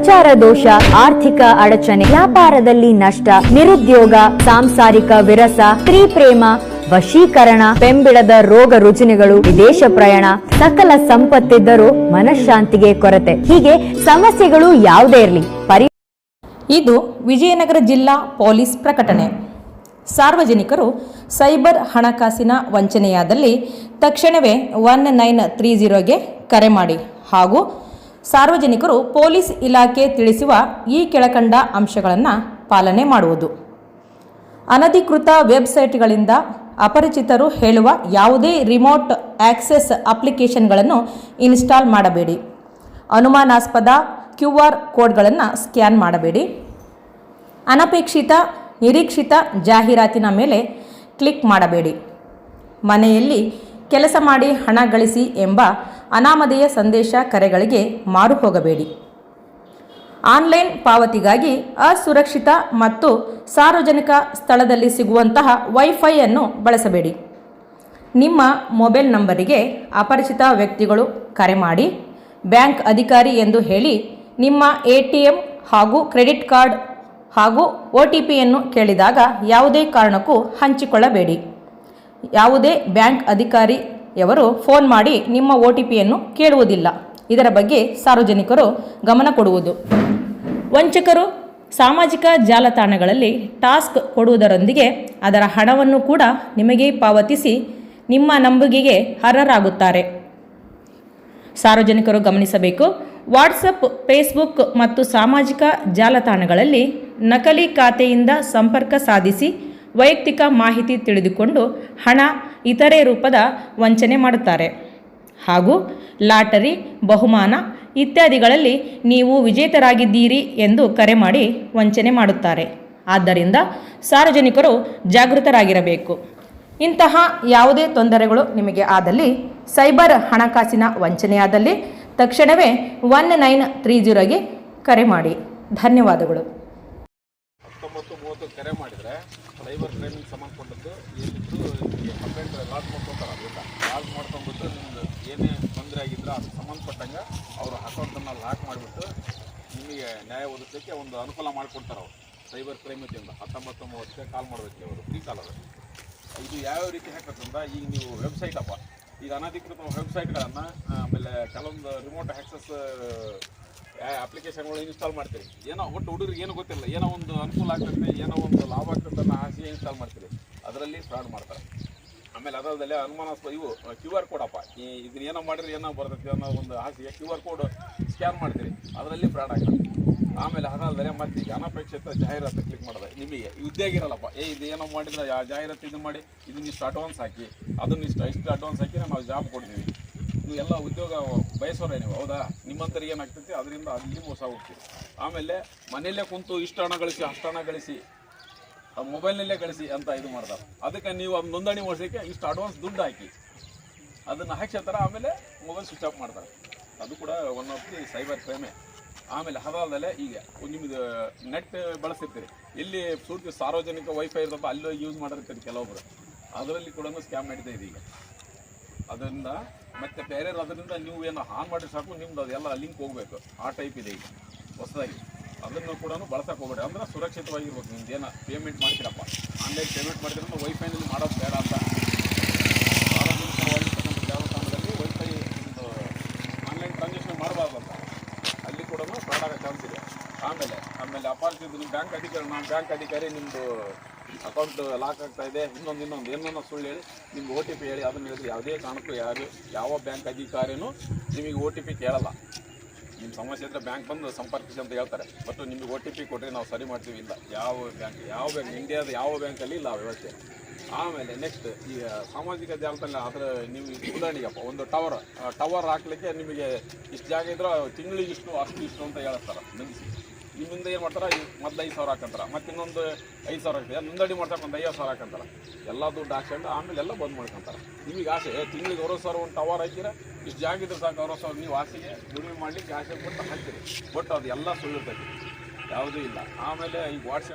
ಗ್ರಹಚಾರ ದೋಷ, ಆರ್ಥಿಕ ಅಡಚಣೆ, ವ್ಯಾಪಾರದಲ್ಲಿ ನಷ್ಟ, ನಿರುದ್ಯೋಗ, ಸಾಂಸಾರಿಕ ವಿರಸ, ಸ್ತ್ರೀ ಪ್ರೇಮ, ವಶೀಕರಣ, ಬೆಂಬಿಡದ ರೋಗ ರುಜಿನಗಳು, ವಿದೇಶ ಪ್ರಯಾಣ, ಸಕಲ ಸಂಪತ್ತಿದ್ದರೂ ಮನಃಶಾಂತಿಗೆ ಕೊರತೆ. ಹೀಗೆ ಸಮಸ್ಯೆಗಳು ಯಾವುದೇ ಇರಲಿ. ಪರಿ ಇದು ವಿಜಯನಗರ ಜಿಲ್ಲಾ ಪೊಲೀಸ್ ಪ್ರಕಟಣೆ. ಸಾರ್ವಜನಿಕರು ಸೈಬರ್ ಹಣಕಾಸಿನ ವಂಚನೆಯಾದಲ್ಲಿ ತಕ್ಷಣವೇ ಒನ್ ನೈನ್ ತ್ರೀ ಜೀರೋಗೆ ಕರೆ ಮಾಡಿ ಹಾಗೂ ಸಾರ್ವಜನಿಕರು ಪೊಲೀಸ್ ಇಲಾಖೆ ತಿಳಿಸುವ ಈ ಕೆಳಕಂಡ ಅಂಶಗಳನ್ನು ಪಾಲನೆ ಮಾಡುವುದು. ಅನಧಿಕೃತ ವೆಬ್ಸೈಟ್ಗಳಿಂದ ಅಪರಿಚಿತರು ಹೇಳುವ ಯಾವುದೇ ರಿಮೋಟ್ ಆಕ್ಸೆಸ್ ಅಪ್ಲಿಕೇಶನ್ಗಳನ್ನು ಇನ್ಸ್ಟಾಲ್ ಮಾಡಬೇಡಿ. ಅನುಮಾನಾಸ್ಪದ ಕ್ಯೂ ಆರ್ ಕೋಡ್ಗಳನ್ನು ಸ್ಕ್ಯಾನ್ ಮಾಡಬೇಡಿ. ಅನಪೇಕ್ಷಿತ, ನಿರೀಕ್ಷಿತ ಜಾಹೀರಾತಿನ ಮೇಲೆ ಕ್ಲಿಕ್ ಮಾಡಬೇಡಿ. ಮನೆಯಲ್ಲಿ ಕೆಲಸ ಮಾಡಿ ಹಣ ಗಳಿಸಿ ಎಂಬ ಅನಾಮಧೇಯ ಸಂದೇಶ ಕರೆಗಳಿಗೆ ಮಾರು ಹೋಗಬೇಡಿ. ಆನ್ಲೈನ್ ಪಾವತಿಗಾಗಿ ಅಸುರಕ್ಷಿತ ಮತ್ತು ಸಾರ್ವಜನಿಕ ಸ್ಥಳದಲ್ಲಿ ಸಿಗುವಂತಹ ವೈಫೈಯನ್ನು ಬಳಸಬೇಡಿ. ನಿಮ್ಮ ಮೊಬೈಲ್ ನಂಬರಿಗೆ ಅಪರಿಚಿತ ವ್ಯಕ್ತಿಗಳು ಕರೆ ಮಾಡಿ, ಬ್ಯಾಂಕ್ ಅಧಿಕಾರಿ ಎಂದು ಹೇಳಿ ನಿಮ್ಮ ಎ ಟಿ ಎಂ ಹಾಗೂ ಕ್ರೆಡಿಟ್ ಕಾರ್ಡ್ ಹಾಗೂ ಒ ಟಿ ಪಿಯನ್ನು ಕೇಳಿದಾಗ ಯಾವುದೇ ಕಾರಣಕ್ಕೂ ಹಂಚಿಕೊಳ್ಳಬೇಡಿ. ಯಾವುದೇ ಬ್ಯಾಂಕ್ ಅಧಿಕಾರಿಯವರು ಫೋನ್ ಮಾಡಿ ನಿಮ್ಮ ಒ ಟಿ ಪಿಯನ್ನು ಕೇಳುವುದಿಲ್ಲ. ಇದರ ಬಗ್ಗೆ ಸಾರ್ವಜನಿಕರು ಗಮನ ಕೊಡುವುದು. ವಂಚಕರು ಸಾಮಾಜಿಕ ಜಾಲತಾಣಗಳಲ್ಲಿ ಟಾಸ್ಕ್ ಕೊಡುವುದರೊಂದಿಗೆ ಅದರ ಹಣವನ್ನು ಕೂಡ ನಿಮಗೆ ಪಾವತಿಸಿ ನಿಮ್ಮ ನಂಬಿಕೆಗೆ ಅರ್ಹರಾಗುತ್ತಾರೆ. ಸಾರ್ವಜನಿಕರು ಗಮನಿಸಬೇಕು. ವಾಟ್ಸಪ್, ಫೇಸ್ಬುಕ್ ಮತ್ತು ಸಾಮಾಜಿಕ ಜಾಲತಾಣಗಳಲ್ಲಿ ನಕಲಿ ಖಾತೆಯಿಂದ ಸಂಪರ್ಕ ಸಾಧಿಸಿ ವೈಯಕ್ತಿಕ ಮಾಹಿತಿ ತಿಳಿದುಕೊಂಡು ಹಣ ಇತರೆ ರೂಪದ ವಂಚನೆ ಮಾಡುತ್ತಾರೆ. ಹಾಗೂ ಲಾಟರಿ, ಬಹುಮಾನ ಇತ್ಯಾದಿಗಳಲ್ಲಿ ನೀವು ವಿಜೇತರಾಗಿದ್ದೀರಿ ಎಂದು ಕರೆ ಮಾಡಿ ವಂಚನೆ ಮಾಡುತ್ತಾರೆ. ಆದ್ದರಿಂದ ಸಾರ್ವಜನಿಕರು ಜಾಗೃತರಾಗಿರಬೇಕು. ಇಂತಹ ಯಾವುದೇ ತೊಂದರೆಗಳು ನಿಮಗೆ ಆದಲ್ಲಿ ಸೈಬರ್ ಹಣಕಾಸಿನ ವಂಚನೆಯಾದಲ್ಲಿ ತಕ್ಷಣವೇ ಒನ್ ನೈನ್ ತ್ರೀ ಜೀರೋಗೆ ಕರೆ ಮಾಡಿ. ಧನ್ಯವಾದಗಳು. ಹತ್ತೊಂಬತ್ತು ಮೂವತ್ತು ಕರೆ ಮಾಡಿದರೆ ಸೈಬರ್ ಕ್ರೈಮಿಗೆ ಸಂಬಂಧಪಟ್ಟದ್ದು ಏನಿದ್ರು ನಿಮಗೆ ಕಂಪ್ಲೇಂಟ್ ಲಾಕ್ ಮಾಡ್ಕೊತಾರೆ ಅದರಿಂದ. ಲಾಕ್ ಮಾಡ್ಕೊಂಡ್ಬಿಟ್ಟು ನಿಮ್ದು ಏನೇ ತೊಂದರೆ ಆಗಿದ್ರೆ ಅದಕ್ಕೆ ಸಂಬಂಧಪಟ್ಟಂಗೆ ಅವರು ಅಕೌಂಟನ್ನು ಲಾಕ್ ಮಾಡಿಬಿಟ್ಟು ನಿಮಗೆ ನ್ಯಾಯ ಒದಗಿಸಲಿಕ್ಕೆ ಒಂದು ಅನುಕೂಲ ಮಾಡಿಕೊಡ್ತಾರೆ ಅವರು. ಸೈಬರ್ ಕ್ರೈಮ್ ವತಿಯಿಂದ ಹತ್ತೊಂಬತ್ತು ಮೂವತ್ತಕ್ಕೆ ಕಾಲ್ ಮಾಡಬೇಕು ಅವರು ಫ್ರೀ ಕಾಲ್ ಅದು. ಇದು ಯಾವ್ಯಾವ ರೀತಿ ಹಾಕತ್ತಂದ್ರೆ ಈಗ ನೀವು ವೆಬ್ಸೈಟ್ ಅಪ್ಪ. ಈಗ ಅನಧಿಕೃತ ವೆಬ್ಸೈಟ್ಗಳನ್ನು ಆಮೇಲೆ ಕೆಲವೊಂದು ರಿಮೋಟ್ ಆ್ಯಕ್ಸಸ್ ಅಪ್ಲಿಕೇಶನ್ಗಳು ಇನ್ಸ್ಟಾಲ್ ಮಾಡ್ತೀರಿ. ಏನೋ, ಒಟ್ಟು ಹುಡುಗರಿಗೆ ಏನು ಗೊತ್ತಿಲ್ಲ. ಏನೋ ಒಂದು ಅನುಕೂಲ ಆಗ್ತದೆ ಏನೋ ಒಂದು ಲಾಭ ಆಗ್ತದೆ ಅನ್ನೋ ಆಸೆ ಇನ್ಸ್ಟಾಲ್ ಮಾಡ್ತೀರಿ. ಅದರಲ್ಲಿ ಫ್ರಾಡ್ ಮಾಡ್ತಾರೆ. ಆಮೇಲೆ ಅದರಲ್ಲೇ ಅನುಮಾನಾಸ್ಪದ ಇವು ಕ್ಯೂ ಆರ್ ಕೋಡಪ್ಪ ಇದನ್ನ ಏನೋ ಮಾಡಿದ್ರೆ ಏನೋ ಬರ್ತೈತಿ ಅನ್ನೋ ಒಂದು ಆಸೆಗೆ ಕ್ಯೂ ಆರ್ ಕೋಡ್ ಸ್ಕ್ಯಾನ್ ಮಾಡ್ತೀರಿ. ಅದರಲ್ಲಿ ಫ್ರಾಡ್ ಆಗ್ತದೆ. ಆಮೇಲೆ ಅದಾದರೆ ಮತ್ತೆ ಈಗ ಅನಪೇಕ್ಷಿತ ಜಾಹೀರಾತು ಕ್ಲಿಕ್ ಮಾಡಿದೆ. ನಿಮಗೆ ಉದ್ಯೋಗ ಇರಲ್ಲಪ್ಪ. ಏ, ಇದು ಏನೋ ಮಾಡಿದ್ರೆ ಆ ಜಾಹೀರಾತು ಇದು ಮಾಡಿ ಇದನ್ನ ಇಷ್ಟು ಅಡ್ವಾನ್ಸ್ ಹಾಕಿ, ಅದನ್ನ ಇಷ್ಟು ಇಷ್ಟು ಅಡ್ವಾನ್ಸ್ ಹಾಕಿ ನಾವು ಜಾಬ್ ಕೊಡ್ತೀವಿ. ಇವು ಎಲ್ಲ ಉದ್ಯೋಗ ಬಯಸೋರೆ ನೀವು ಹೌದಾ? ನಿಮ್ಮಂತರಿಗೆ ಏನಾಗ್ತೈತಿ ಅದರಿಂದ ಅಲ್ಲಿ ಮೋಸ ಹೋಗ್ತೀವಿ ಆಮೇಲೆ ಮನೆಯಲ್ಲೇ ಕುಂತು ಇಷ್ಟು ಹಣ ಗಳಿಸಿ, ಅಷ್ಟು ಹಣ ಗಳಿಸಿ ಮೊಬೈಲ್ನಲ್ಲೇ ಗಳಿಸಿ ಅಂತ ಇದು ಮಾಡ್ತಾರೆ ಅದಕ್ಕೆ ನೀವು ಅದು ನೋಂದಣಿ ಮಾಡಿಸೋಕ್ಕೆ ಇಷ್ಟು ಅಡ್ವಾನ್ಸ್ ದುಡ್ಡು ಹಾಕಿ. ಅದನ್ನು ಹಾಕ್ಸಿರ್ತಾರೆ ಆಮೇಲೆ ಮೊಬೈಲ್ ಸ್ವಿಚ್ ಆಫ್ ಮಾಡ್ತಾರೆ. ಅದು ಕೂಡ ಒನ್ ಆಫ್ ದಿ ಸೈಬರ್ ಕ್ರೈಮೇ ಆಮೇಲೆ ಅದಾದಮೇಲೆ ಈಗ ನಿಮ್ಮದು ನೆಟ್ ಬಳಸಿರ್ತೀರಿ ಇಲ್ಲಿ ಪೂರ್ತಿ ಸಾರ್ವಜನಿಕ ವೈಫೈ ಇರ್ತಪ್ಪ ಅಲ್ಲಿ ಯೂಸ್ ಮಾಡಿರ್ತೀರಿ ಕೆಲವೊಬ್ಬರು ಅದರಲ್ಲಿ ಕೂಡ ಸ್ಕ್ಯಾಮ್ ನಡೀತಾ ಇದೆ ಈಗ. ಅದರಿಂದ ಮತ್ತೆ ಬೇರೆ ಅದರಿಂದ ನೀವು ಏನು ಆನ್ ಮಾಡಿದ್ರೆ ಸಾಕು, ನಿಮ್ದು ಅದೆಲ್ಲ ಲಿಂಕ್ ಹೋಗಬೇಕು. ಆ ಟೈಪ್ ಇದೆ ಈಗ, ಹೊಸದಾಗಿ. ಅದನ್ನು ಕೂಡ ಬಳಸಕ್ಕೆ ಹೋಗ್ಬೇಡಿ. ಅಂದ್ರೆ ಸುರಕ್ಷಿತವಾಗಿರ್ಬೇಕು ನಿಮ್ದು, ಏನೋ ಪೇಮೆಂಟ್ ಮಾಡ್ತೀರಪ್ಪ. ಆನ್ಲೈನ್ ಪೇಮೆಂಟ್ ಮಾಡ್ತೀರ ವೈಫೈನಲ್ಲಿ ಮಾಡೋದು ಬೇಡ ಅಂತ. ಸಾರ್ವಜನಿಕವಾಗಿರ್ತಕ್ಕಂಥ ಜಾಲತಾಣದಲ್ಲಿ ವೈಫೈ ಒಂದು ಆನ್ಲೈನ್ ಟ್ರಾನ್ಸಾಕ್ಷನ್ ಮಾಡಬಾರ್ದು ಅಲ್ಲಿ ಕೂಡ ಫ್ರಾಡ್ ಆಗೋ ಚಾನ್ಸ್ ಇದೆ. ಆಮೇಲೆ ಆಮೇಲೆ ಅಪಾರ್ಚುನಿಟಿ ನಿಮ್ಮ ಬ್ಯಾಂಕ್ ಅಧಿಕಾರಿ, ನಾನು ಬ್ಯಾಂಕ್ ಅಧಿಕಾರಿ ನಿಮ್ಮದು ಅಕೌಂಟ್ ಲಾಕ್ ಆಗ್ತಾ ಇದೆ. ಇನ್ನೊಂದು ಇನ್ನೊಂದು ಏನೋ ಸುಳ್ಳು ಹೇಳಿ ನಿಮ್ಗೆ ಓ ಟಿ ಪಿ ಹೇಳಿ. ಅದನ್ನು ಹೇಳಿದ್ರೆ ಯಾವುದೇ ಕಾರಣಕ್ಕೂ ಯಾರು, ಯಾವ ಬ್ಯಾಂಕ್ ಅಧಿಕಾರಿನೂ ನಿಮಗೆ ಓ ಟಿ ಪಿ ಕೇಳಲ್ಲ. ನಿಮ್ಮ ಸಮಸ್ಯೆ ಇದ್ದರೆ ಬ್ಯಾಂಕ್ ಬಂದು ಸಂಪರ್ಕಿಸಿ ಅಂತ ಹೇಳ್ತಾರೆ. ಬಟ್ ನಿಮಗೆ ಓ ಟಿ ಪಿ ಕೊಟ್ಟರೆ ನಾವು ಸರಿ ಮಾಡ್ತೀವಿ ಇಲ್ಲ. ಯಾವ ಬ್ಯಾಂಕ್ ಯಾವ ಬ್ಯಾಂಕ್ ಇಂಡಿಯಾದ ಯಾವ ಬ್ಯಾಂಕಲ್ಲಿ ಇಲ್ಲ ವ್ಯವಸ್ಥೆ. ಆಮೇಲೆ ನೆಕ್ಸ್ಟ್ ಈ ಸಾಮಾಜಿಕ ಜಾಲತಾಣ ಅದರ ನೀವು ಉದಾಹರಣೆಗಪ್ಪ, ಒಂದು ಟವರ್ ಟವರ್ ಹಾಕ್ಲಿಕ್ಕೆ ನಿಮಗೆ ಇಷ್ಟು ಜಾಗ ಇದ್ರೆ ತಿಂಗಳಿಗೆ ಇಷ್ಟು, ಅಷ್ಟು ಇಷ್ಟು ಅಂತ ಹೇಳ್ತಾರೆ ನಿಲ್ಲಿಸಿ ನಿಮ್ಮಿಂದ ಏನು ಮಾಡ್ತಾರೆ ಮೊದಲು ಐದು ಸಾವಿರ ಹಾಕಂತಾರೆ, ಮತ್ತೆ ಇನ್ನೊಂದು ಐದು ಸಾವಿರ ಹಾಕ್ತಾರೆ ನೋಂದಣಿ ಮಾಡ್ತಾರೆ ಒಂದು ಐವತ್ತು ಸಾವಿರ ಹಾಕಂತಾರೆ. ಎಲ್ಲ ದುಡ್ಡು ಹಾಕ್ಕೊಂಡು ಆಮೇಲೆ ಎಲ್ಲ ಬಂದ್ ಮಾಡ್ಕೊಂತಾರೆ. ನಿಮಗೆ ಆಸೆ ತಿಂಗಳಿಗೆ ಅರವತ್ತು ಸಾವಿರ ಒಂದು ಟವರ್ ಹಾಕಿರ ಇಷ್ಟು ಜಾಗ ಇದ್ರೆ ಸಾಕು ಅರವತ್ತು ಸಾವಿರ ನೀವು ಆಸೆಗೆ ದುಡಿಮೆ ಮಾಡಲಿಕ್ಕೆ ಆಸೆ ಕೊಟ್ಟು ಹಾಕ್ತೀರಿ. ಬಟ್ ಅದು ಎಲ್ಲ ಸುಳ್ಳಿರ್ತೈತಿ ಯಾವುದೂ ಇಲ್ಲ. ಆಮೇಲೆ ಈಗ ವಾಟ್ಸಪ್